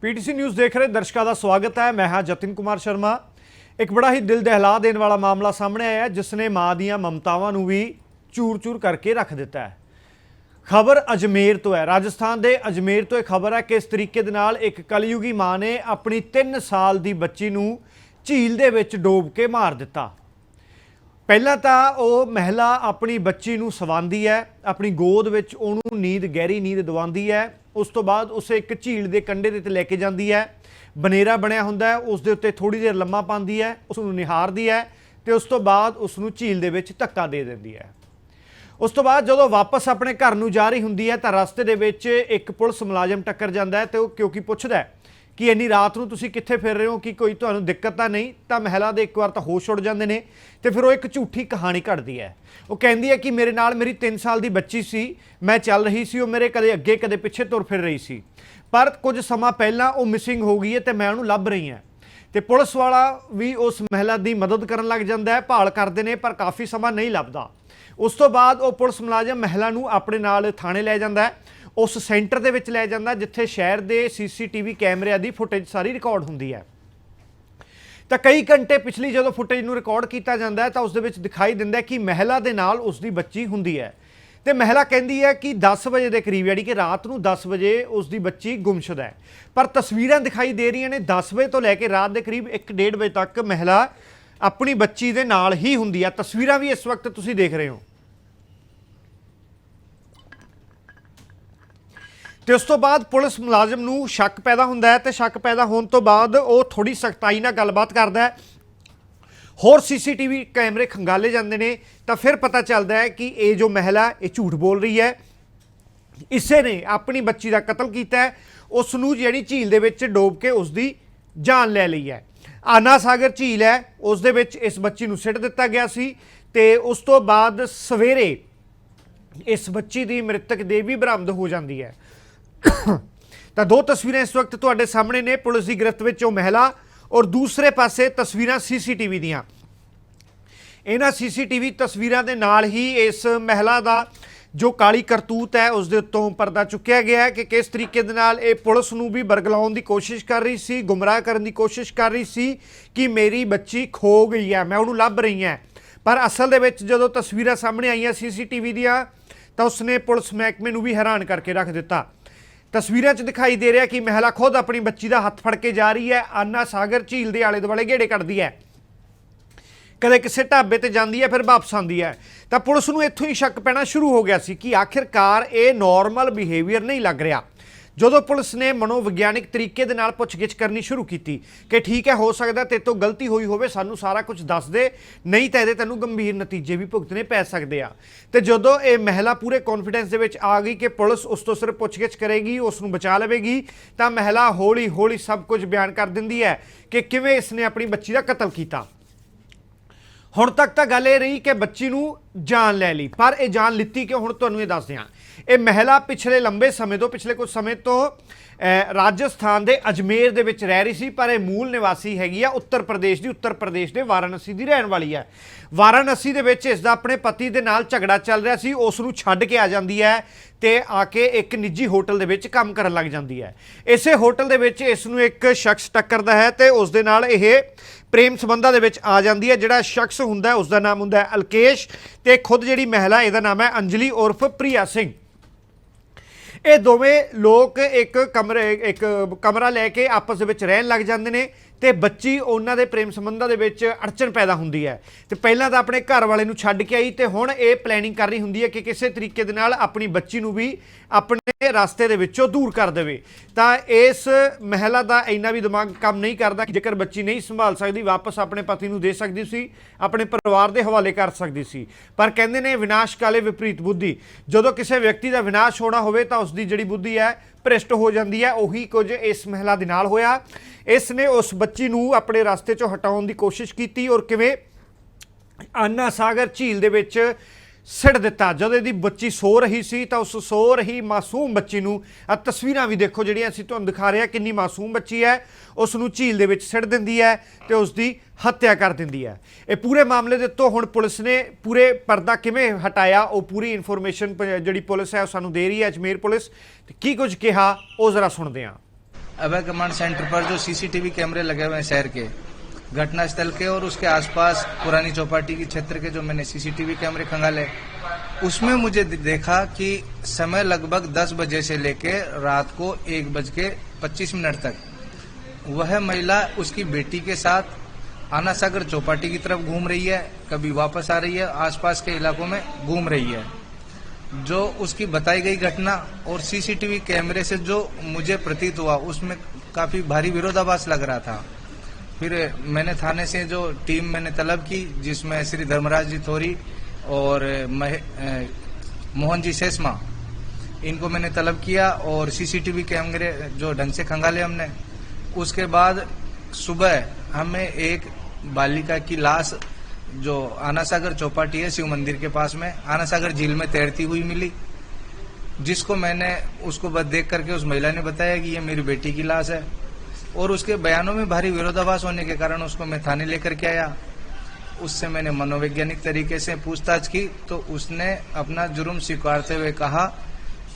PTC news ਦੇਖ ਰਹੇ ਦਰਸ਼ਕਾਂ ਦਾ ਸਵਾਗਤ ਹੈ। ਮੈਂ ਹਾਂ ਜਤਿਨ ਕੁਮਾਰ ਸ਼ਰਮਾ। ਇੱਕ ਬੜਾ ਹੀ ਦਿਲ ਦਹਿਲਾ ਦੇਣ ਵਾਲਾ ਮਾਮਲਾ ਸਾਹਮਣੇ ਆਇਆ ਜਿਸ ਨੇ ਮਾਂ ਦੀਆਂ ਮਮਤਾਵਾਂ ਨੂੰ ਵੀ ਚੂਰ-ਚੂਰ ਕਰਕੇ ਰੱਖ ਦਿੱਤਾ ਹੈ। ਖਬਰ ਅਜਮੇਰ ਤੋਂ ਹੈ। ਰਾਜਸਥਾਨ ਦੇ ਅਜਮੇਰ ਤੋਂ ਇਹ ਖਬਰ ਹੈ ਕਿ ਇਸ ਤਰੀਕੇ ਦੇ ਨਾਲ ਇੱਕ ਕਲਯੁਗੀ ਮਾਂ ਨੇ ਆਪਣੀ 3 ਸਾਲ ਦੀ ਬੱਚੀ ਨੂੰ ਝੀਲ ਦੇ ਵਿੱਚ ਡੋਬ ਕੇ ਮਾਰ ਦਿੱਤਾ। ਪਹਿਲਾਂ ਤਾਂ ਉਹ ਮਹਿਲਾ ਆਪਣੀ ਬੱਚੀ ਨੂੰ ਸਵਾਉਂਦੀ ਹੈ, ਆਪਣੀ ਗੋਦ ਵਿੱਚ ਉਹਨੂੰ ਨੀਂਦ, ਗਹਿਰੀ ਨੀਂਦ ਦਵਾਉਂਦੀ ਹੈ। ਉਸ ਤੋਂ ਬਾਅਦ ਉਸੇ ਇੱਕ ਝੀਲ ਦੇ ਕੰਢੇ ਦੇ ਤੇ ਲੈ ਕੇ ਜਾਂਦੀ ਹੈ। ਬਨੇਰਾ ਬਣਿਆ ਹੁੰਦਾ ਹੈ, ਉਸ ਦੇ ਉੱਤੇ ਥੋੜੀ ਦੇਰ ਲੰਮਾ ਪਾਉਂਦੀ ਹੈ, ਉਸ ਨੂੰ ਨਿਹਾਰਦੀ ਹੈ ਤੇ ਉਸ ਤੋਂ ਬਾਅਦ ਉਸ ਨੂੰ ਝੀਲ ਦੇ ਵਿੱਚ ਧੱਕਾ ਦੇ ਦਿੰਦੀ ਹੈ। ਉਸ ਤੋਂ ਬਾਅਦ ਜਦੋਂ ਵਾਪਸ ਆਪਣੇ ਘਰ ਨੂੰ ਜਾ ਰਹੀ ਹੁੰਦੀ ਹੈ ਤਾਂ ਰਸਤੇ ਦੇ ਵਿੱਚ ਇੱਕ ਪੁਲਿਸ ਮੁਲਾਜ਼ਮ ਟੱਕਰ ਜਾਂਦਾ ਹੈ ਤੇ ਉਹ ਕਿਉਂਕਿ ਪੁੱਛਦਾ ਹੈ ਕਿ ਇੰਨੀ ਰਾਤ ਨੂੰ ਤੁਸੀਂ ਕਿੱਥੇ ਫਿਰ ਰਹੇ ਹੋ ਕਿ ਕੋਈ ਤੁਹਾਨੂੰ ਦਿੱਕਤ ਤਾਂ ਨਹੀਂ, ਤਾਂ ਮਹਿਲਾ ਦੇ ਇੱਕ ਵਾਰ ਤਾਂ ਹੋਸ਼ ਉੱਡ ਜਾਂਦੇ ਨੇ ਤੇ ਫਿਰ ਉਹ ਇੱਕ ਝੂਠੀ ਕਹਾਣੀ ਘੜਦੀ ਹੈ। ਉਹ ਕਹਿੰਦੀ ਹੈ ਕਿ ਮੇਰੇ ਨਾਲ ਮੇਰੀ 3 ਸਾਲ ਦੀ ਬੱਚੀ ਸੀ, ਮੈਂ ਚੱਲ ਰਹੀ ਸੀ, ਉਹ ਮੇਰੇ ਕਦੇ ਅੱਗੇ, ਕਦੇ ਪਿੱਛੇ ਤੁਰ ਫਿਰ ਰਹੀ ਸੀ। ਪਰ ਕੁਝ ਸਮਾਂ ਪਹਿਲਾਂ ਉਹ ਮਿਸਿੰਗ ਹੋ ਗਈ ਹੈ ਤੇ ਮੈਂ ਉਹਨੂੰ ਲੱਭ ਰਹੀ ਹਾਂ। ਤੇ ਪੁਲਿਸ ਵਾਲਾ ਵੀ ਉਸ ਮਹਿਲਾ ਦੀ ਮਦਦ ਕਰਨ ਲੱਗ ਜਾਂਦਾ ਹੈ, ਭਾਲ ਕਰਦੇ ਨੇ, ਪਰ ਕਾਫੀ ਸਮਾਂ ਨਹੀਂ ਲੱਭਦਾ। ਉਸ ਤੋਂ ਬਾਅਦ ਉਹ ਪੁਲਿਸ ਮੁਲਾਜ਼ਮ ਮਹਿਲਾ ਨੂੰ ਆਪਣੇ ਨਾਲ ਥਾਣੇ ਲੈ ਜਾਂਦਾ ਹੈ। ਉਸ ਸੈਂਟਰ ਦੇ ਵਿੱਚ ਲੈ ਜਾਂਦਾ, ਜਿੱਥੇ ਸ਼ਹਿਰ ਦੇ ਸੀਸੀਟੀਵੀ ਕੈਮਰਿਆਂ ਦੀ ਫੁਟੇਜ ਸਾਰੀ ਰਿਕਾਰਡ ਹੁੰਦੀ ਹੈ। ਤਾਂ ਕਈ ਘੰਟੇ ਪਿਛਲੀ ਜਦੋਂ ਫੁਟੇਜ ਨੂੰ ਰਿਕਾਰਡ ਕੀਤਾ ਜਾਂਦਾ ਤਾਂ ਉਸ ਦੇ ਵਿੱਚ ਦਿਖਾਈ ਦਿੰਦਾ ਕਿ ਮਹਿਲਾ ਦੇ ਨਾਲ ਉਸ ਦੀ ਬੱਚੀ ਹੁੰਦੀ ਹੈ। ਤੇ ਮਹਿਲਾ ਕਹਿੰਦੀ ਹੈ ਕਿ 10 ਵਜੇ ਦੇ ਕਰੀਬ, ਯਾਨੀ ਕਿ ਰਾਤ ਨੂੰ 10 ਵਜੇ ਉਸ ਦੀ ਬੱਚੀ ਗੁੰਮਸ਼ੁਦਾ ਹੈ। ਪਰ ਤਸਵੀਰਾਂ ਦਿਖਾਈ ਦੇ ਰਹੀਆਂ ਨੇ 10 ਵਜੇ ਤੋਂ ਲੈ ਕੇ ਰਾਤ ਦੇ ਕਰੀਬ 1:30 ਵਜੇ ਤੱਕ ਮਹਿਲਾ ਆਪਣੀ ਬੱਚੀ ਦੇ ਨਾਲ ਹੀ ਹੁੰਦੀ ਹੈ। ਤਸਵੀਰਾਂ ਵੀ ਇਸ ਵਕਤ ਤੁਸੀਂ ਦੇਖ ਰਹੇ ਹੋ। ਤੇ ਉਸ ਤੋਂ ਬਾਅਦ ਪੁਲਿਸ ਮੁਲਾਜ਼ਮ ਨੂੰ ਸ਼ੱਕ ਪੈਦਾ ਹੁੰਦਾ ਹੈ ਤੇ ਸ਼ੱਕ ਪੈਦਾ ਹੋਣ ਤੋਂ ਬਾਅਦ ਉਹ ਥੋੜੀ ਸਖਤਾਈ ਨਾਲ ਗੱਲਬਾਤ ਕਰਦਾ ਹੈ। ਹੋਰ ਸੀਸੀਟੀਵੀ ਕੈਮਰੇ ਖੰਗਾਲੇ ਜਾਂਦੇ ਨੇ ਤਾਂ ਫਿਰ ਪਤਾ ਚੱਲਦਾ ਹੈ ਕਿ ਇਹ ਜੋ ਮਹਿਲਾ ਇਹ ਝੂਠ ਬੋਲ ਰਹੀ ਹੈ। ਇਸੇ ਨੇ ਆਪਣੀ ਬੱਚੀ ਦਾ ਕਤਲ ਕੀਤਾ ਹੈ। ਉਸ ਨੂੰ ਜਿਹੜੀ ਝੀਲ ਦੇ ਵਿੱਚ ਡੋਬ ਕੇ ਉਸ ਦੀ ਜਾਨ ਲੈ ਲਈ ਹੈ। ਆਨਾ ਸਾਗਰ ਝੀਲ ਹੈ, ਉਸ ਦੇ ਵਿੱਚ ਇਸ ਬੱਚੀ ਨੂੰ ਸਿੱਟ ਦਿੱਤਾ ਗਿਆ ਸੀ ਤੇ ਉਸ ਤੋਂ ਬਾਅਦ ਸਵੇਰੇ ਇਸ ਬੱਚੀ ਦੀ ਮ੍ਰਿਤਕ ਦੇਹ ਵੀ ਬਰਾਮਦ ਹੋ ਜਾਂਦੀ ਹੈ। ਤਾਂ ਦੋ ਤਸਵੀਰਾਂ ਇਸ ਵਕਤ ਤੁਹਾਡੇ ਸਾਹਮਣੇ ਨੇ, ਪੁਲਿਸ ਦੀ ਗ੍ਰਿਫਤ ਵਿੱਚ ਉਹ ਮਹਿਲਾ ਔਰ ਦੂਸਰੇ ਪਾਸੇ ਤਸਵੀਰਾਂ ਸੀਸੀਟੀਵੀ ਦੀਆਂ। ਇਹਨਾਂ ਸੀਸੀਟੀਵੀ ਤਸਵੀਰਾਂ ਦੇ ਨਾਲ ਹੀ ਇਸ ਮਹਿਲਾ ਦਾ ਜੋ ਕਾਲੀ ਕਰਤੂਤ ਹੈ, ਉਸ ਦੇ ਉੱਤੋਂ ਪਰਦਾ ਚੁੱਕਿਆ ਗਿਆ ਹੈ ਕਿ ਕਿਸ ਤਰੀਕੇ ਦੇ ਨਾਲ ਇਹ ਪੁਲਿਸ ਨੂੰ ਵੀ ਬਰਗਲਾਉਣ ਦੀ ਕੋਸ਼ਿਸ਼ ਕਰ ਰਹੀ ਸੀ, ਗੁੰਮਰਾਹ ਕਰਨ ਦੀ ਕੋਸ਼ਿਸ਼ ਕਰ ਰਹੀ ਸੀ ਕਿ ਮੇਰੀ ਬੱਚੀ ਖੋ ਗਈ ਹੈ, ਮੈਂ ਉਹਨੂੰ ਲੱਭ ਰਹੀ ਹਾਂ। ਪਰ ਅਸਲ ਦੇ ਵਿੱਚ ਜਦੋਂ ਤਸਵੀਰਾਂ ਸਾਹਮਣੇ ਆਈਆਂ ਸੀਸੀਟੀਵੀ ਦੀਆਂ, ਤਾਂ ਉਸਨੇ ਪੁਲਿਸ ਮਹਿਕਮੇ ਨੂੰ ਵੀ ਹੈਰਾਨ ਕਰਕੇ ਰੱਖ ਦਿੱਤਾ। ਤਸਵੀਰਾਂ 'ਚ ਦਿਖਾਈ ਦੇ ਰਿਹਾ ਕਿ ਮਹਿਲਾ ਖੁਦ ਆਪਣੀ ਬੱਚੀ ਦਾ ਹੱਥ ਫੜ ਕੇ ਜਾ ਰਹੀ ਹੈ। ਆਨਾ ਸਾਗਰ ਝੀਲ ਦੇ ਆਲੇ ਦੁਆਲੇ ਗੇੜੇ ਕੱਢਦੀ ਹੈ। ਕਦੇ ਕਿਸੇ ਢਾਬੇ ਤੇ ਜਾਂਦੀ ਹੈ, ਫਿਰ ਵਾਪਸ ਆਉਂਦੀ ਹੈ। ਤਾਂ ਪੁਲਿਸ ਨੂੰ ਇੱਥੋਂ ਹੀ ਸ਼ੱਕ ਪੈਣਾ ਸ਼ੁਰੂ ਹੋ ਗਿਆ ਸੀ ਕਿ ਆਖਿਰਕਾਰ ਇਹ ਨਾਰਮਲ ਬਿਹੇਵੀਅਰ ਨਹੀਂ ਲੱਗ ਰਿਹਾ। ਜਦੋਂ ਪੁਲਿਸ ਨੇ ਮਨੋਵਿਗਿਆਨਿਕ ਤਰੀਕੇ ਦੇ ਨਾਲ ਪੁੱਛਗਿੱਛ ਕਰਨੀ ਸ਼ੁਰੂ ਕੀਤੀ ਕਿ ਠੀਕ ਹੈ, ਹੋ ਸਕਦਾ ਤੇ ਤੋਂ ਗਲਤੀ ਹੋਈ ਹੋਵੇ, ਸਾਨੂੰ ਸਾਰਾ ਕੁਝ ਦੱਸ ਦੇ, ਨਹੀਂ ਤਾਂ ਇਹਦੇ ਤੈਨੂੰ ਗੰਭੀਰ ਨਤੀਜੇ ਵੀ ਭੁਗਤਣੇ ਪੈ ਸਕਦੇ ਆ। ਤੇ ਜਦੋਂ ਇਹ ਮਹਿਲਾ ਪੂਰੇ ਕੌਨਫੀਡੈਂਸ ਦੇ ਵਿੱਚ ਆ ਗਈ ਕਿ ਪੁਲਿਸ ਉਸ ਤੋਂ ਸਿਰਫ ਪੁੱਛਗਿੱਛ ਕਰੇਗੀ, ਉਸ ਨੂੰ ਬਚਾ ਲਵੇਗੀ, ਤਾਂ ਮਹਿਲਾ ਹੌਲੀ ਹੌਲੀ ਸਭ ਕੁਝ ਬਿਆਨ ਕਰ ਦਿੰਦੀ ਹੈ ਕਿ ਕਿਵੇਂ ਇਸ ਨੇ ਆਪਣੀ ਬੱਚੀ ਦਾ ਕਤਲ ਕੀਤਾ। ਹੁਣ ਤੱਕ ਤਾਂ ਗੱਲ ਇਹ ਰਹੀ ਕਿ ਬੱਚੀ ਨੂੰ ਜਾਨ ਲੈ ਲਈ। ਪਰ ਇਹ ਜਾਨ ਲਿੱਤੀ ਕਿਉਂ? ਹੁਣ ਤੁਹਾਨੂੰ ਇਹ ਦੱਸਦੇ ਹਾਂ। ਇਹ ਮਹਿਲਾ ਪਿਛਲੇ ਲੰਬੇ ਸਮੇਂ ਤੋਂ, ਪਿਛਲੇ ਕੁਝ ਸਮੇਂ ਤੋਂ ਰਾਜਸਥਾਨ ਦੇ ਅਜਮੇਰ ਦੇ ਵਿੱਚ ਰਹਿ ਰਹੀ ਸੀ, ਪਰ ਇਹ ਮੂਲ ਨਿਵਾਸੀ ਹੈਗੀ ਆ ਉੱਤਰ ਪ੍ਰਦੇਸ਼ ਦੀ, ਉੱਤਰ ਪ੍ਰਦੇਸ਼ ਦੇ ਵਾਰਾਣਸੀ ਦੀ ਰਹਿਣ ਵਾਲੀ ਹੈ ਵਾਰਾਣਸੀ ਦੇ ਵਿੱਚ ਇਸ ਦਾ ਆਪਣੇ ਪਤੀ ਦੇ ਨਾਲ ਝਗੜਾ ਚੱਲ ਰਿਹਾ ਸੀ, ਉਸ ਨੂੰ ਛੱਡ ਕੇ ਆ ਜਾਂਦੀ ਹੈ ਤੇ ਆ ਕੇ ਇੱਕ ਨਿੱਜੀ ਹੋਟਲ ਦੇ ਵਿੱਚ ਕੰਮ ਕਰਨ ਲੱਗ ਜਾਂਦੀ ਹੈ। ਇਸੇ ਹੋਟਲ ਦੇ ਵਿੱਚ ਇਸ ਨੂੰ ਇੱਕ ਸ਼ਖਸ ਟੱਕਰਦਾ ਹੈ ਤੇ ਉਸ ਦੇ ਨਾਲ ਇਹ ਪ੍ਰੇਮ ਸੰਬੰਧਾਂ ਦੇ ਵਿੱਚ ਆ ਜਾਂਦੀ ਹੈ, ਜਿਹੜਾ ਸ਼ਖਸ ਹੁੰਦਾ ਹੈ, ਉਸ ਦਾ ਨਾਮ ਹੁੰਦਾ ਹੈ ਅਲਕੇਸ਼ ਤੇ ਖੁਦ ਜਿਹੜੀ ਮਹਿਲਾ, ਇਹਦਾ ਨਾਮ ਹੈ ਅੰਜਲੀ ਉਰਫ ਪ੍ਰਿਆ ਸਿੰਘ। ਇਹ ਦੋਵੇਂ ਲੋਕ ਇੱਕ ਕਮਰੇ, ਇੱਕ ਕਮਰਾ ਲੈ ਕੇ ਆਪਸ ਵਿੱਚ ਰਹਿਣ ਲੱਗ ਜਾਂਦੇ ਨੇ। ਤੇ ਬੱਚੀ ਉਹਨਾਂ ਦੇ ਪ੍ਰੇਮ ਸੰਬੰਧਾਂ ਦੇ ਵਿੱਚ ਅੜਚਨ ਪੈਦਾ ਹੁੰਦੀ ਹੈ। ਤੇ ਪਹਿਲਾਂ ਤਾਂ ਆਪਣੇ ਘਰ ਵਾਲੇ ਨੂੰ ਛੱਡ ਕੇ ਆਈ ਤੇ ਹੁਣ ਇਹ ਪਲੈਨਿੰਗ ਕਰ ਰਹੀ ਹੁੰਦੀ ਹੈ ਕਿ ਕਿਸੇ ਤਰੀਕੇ ਦੇ ਨਾਲ ਆਪਣੀ ਬੱਚੀ ਨੂੰ ਵੀ ਆਪਣੇ ਰਸਤੇ ਦੇ ਵਿੱਚੋਂ ਦੂਰ ਕਰ ਦੇਵੇ। ਤਾਂ ਇਸ ਮਹਿਲਾ ਦਾ ਇੰਨਾ ਵੀ ਦਿਮਾਗ ਕੰਮ ਨਹੀਂ ਕਰਦਾ ਕਿ ਜੇਕਰ ਬੱਚੀ ਨਹੀਂ ਸੰਭਾਲ ਸਕਦੀ, ਵਾਪਸ ਆਪਣੇ ਪਤੀ ਨੂੰ ਦੇ ਸਕਦੀ ਸੀ, ਆਪਣੇ ਪਰਿਵਾਰ ਦੇ ਹਵਾਲੇ ਕਰ ਸਕਦੀ ਸੀ। ਪਰ ਕਹਿੰਦੇ ਨੇ ਵਿਨਾਸ਼ ਕਾਲੇ ਵਿਪਰੀਤ ਬੁੱਧੀ। ਜਦੋਂ ਕਿਸੇ ਵਿਅਕਤੀ ਦਾ ਵਿਨਾਸ਼ ਹੋਣਾ ਹੋਵੇ ਤਾਂ ਉਸ ਦੀ ਜਿਹੜੀ ਬੁੱਧੀ ਹੈ ਭ੍ਰਿਸ਼ਟ ਹੋ ਜਾਂਦੀ ਹੈ। ਉਹੀ ਕੁਝ ਇਸ ਮਹਿਲਾ ਦੇ ਨਾਲ ਹੋਇਆ। ਇਸ ਨੇ ਉਸ ਬੱਚੀ ਨੂੰ ਆਪਣੇ ਰਸਤੇ ਚੋਂ ਹਟਾਉਣ ਦੀ ਕੋਸ਼ਿਸ਼ ਕੀਤੀ ਔਰ ਕਿਵੇਂ? ਆਨਾ ਸਾਗਰ ਝੀਲ ਦੇ ਵਿੱਚ ਸਿੱਟ ਦਿੱਤਾ ਜਦੋਂ ਇਹਦੀ ਬੱਚੀ ਸੋ ਰਹੀ ਸੀ ਤਾਂ ਉਸ ਸੋ ਰਹੀ ਮਾਸੂਮ ਬੱਚੀ ਨੂੰ ਆ ਤਸਵੀਰਾਂ ਵੀ ਦੇਖੋ ਜਿਹੜੀਆਂ ਅਸੀਂ ਤੁਹਾਨੂੰ ਦਿਖਾ ਰਹੇ ਹਾਂ ਕਿੰਨੀ ਮਾਸੂਮ ਬੱਚੀ ਹੈ ਉਸ ਨੂੰ ਝੀਲ ਦੇ ਵਿੱਚ ਸਿੱਟ ਦਿੰਦੀ ਹੈ ਤੇ ਉਸ ਦੀ ਹੱਤਿਆ ਕਰ ਦਿੰਦੀ ਹੈ ਇਹ ਪੂਰੇ ਮਾਮਲੇ ਦੇ ਉੱਤੋਂ ਹੁਣ ਪੁਲਿਸ ਨੇ ਪੂਰੇ ਪਰਦਾ ਕਿਵੇਂ ਹਟਾਇਆ ਉਹ ਪੂਰੀ ਇਨਫੋਰਮੇਸ਼ਨ ਜਿਹੜੀ ਪੁਲਿਸ ਹੈ ਉਹ ਸਾਨੂੰ ਦੇ ਰਹੀ ਹੈ ਅਜਮੇਰ ਪੁਲਿਸ ਤੇ ਕੀ ਕੁਝ ਕਿਹਾ ਉਹ ਜ਼ਰਾ ਸੁਣਦੇ ਹਾਂ अभय कमांड सेंटर पर जो सीसीटीवी कैमरे लगे हुए हैं शहर के घटनास्थल के और उसके आसपास पुरानी चौपाटी के क्षेत्र के जो मैंने सीसीटीवी कैमरे खंगाले, उसमें मुझे देखा कि समय लगभग 10 बजे से लेके रात को एक बज के पच्चीस मिनट तक, वह महिला उसकी बेटी के साथ आना सागर चौपाटी की तरफ़ घूम रही है, कभी वापस आ रही है, आसपास के इलाकों में घूम रही है। जो उसकी बताई गई घटना और सीसीटीवी कैमरे से जो मुझे प्रतीत हुआ, उसमें काफ़ी भारी विरोधाभास लग रहा था। फिर मैंने थाने से जो टीम मैंने तलब की, जिसमें श्री धर्मराज जी थोरी और महे- मोहन जी शेषमा इनको मैंने तलब किया और सीसीटीवी कैमरे जो ढंग से खंगाले हमने। उसके बाद सुबह हमें एक बालिका की लाश जो आनासागर चौपाटी है, शिव मंदिर के पास में, आनासागर झील में तैरती हुई मिली, जिसको मैंने, उसको देख करके उस महिला ने बताया कि ये मेरी बेटी की लाश है। और उसके बयानों में भारी विरोधाभास होने के कारण उसको मैं थाने लेकर के आया। उससे मैंने मनोवैज्ञानिक तरीके से पूछताछ की तो उसने अपना जुर्म स्वीकारते हुए कहा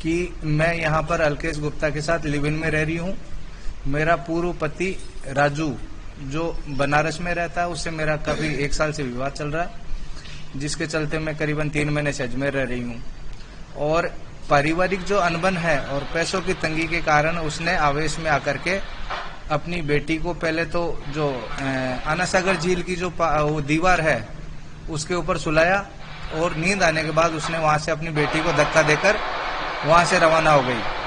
कि मैं यहाँ पर अल्केश गुप्ता के साथ लिव इन में रह रही हूँ। मेरा पूर्व पति राजू, जो बनारस में रहता है, उससे मेरा कभी एक साल से विवाद चल रहा है, जिसके चलते मैं करीबन तीन महीने से अजमेर रह रही हूँ। और पारिवारिक जो अनबन है और पैसों की तंगी के कारण उसने आवेश में आकर के अपनी बेटी को पहले तो जो अनासागर झील की जो वो दीवार है, उसके ऊपर सुलाया और नींद आने के बाद उसने वहाँ से अपनी बेटी को धक्का देकर वहाँ से रवाना हो गई।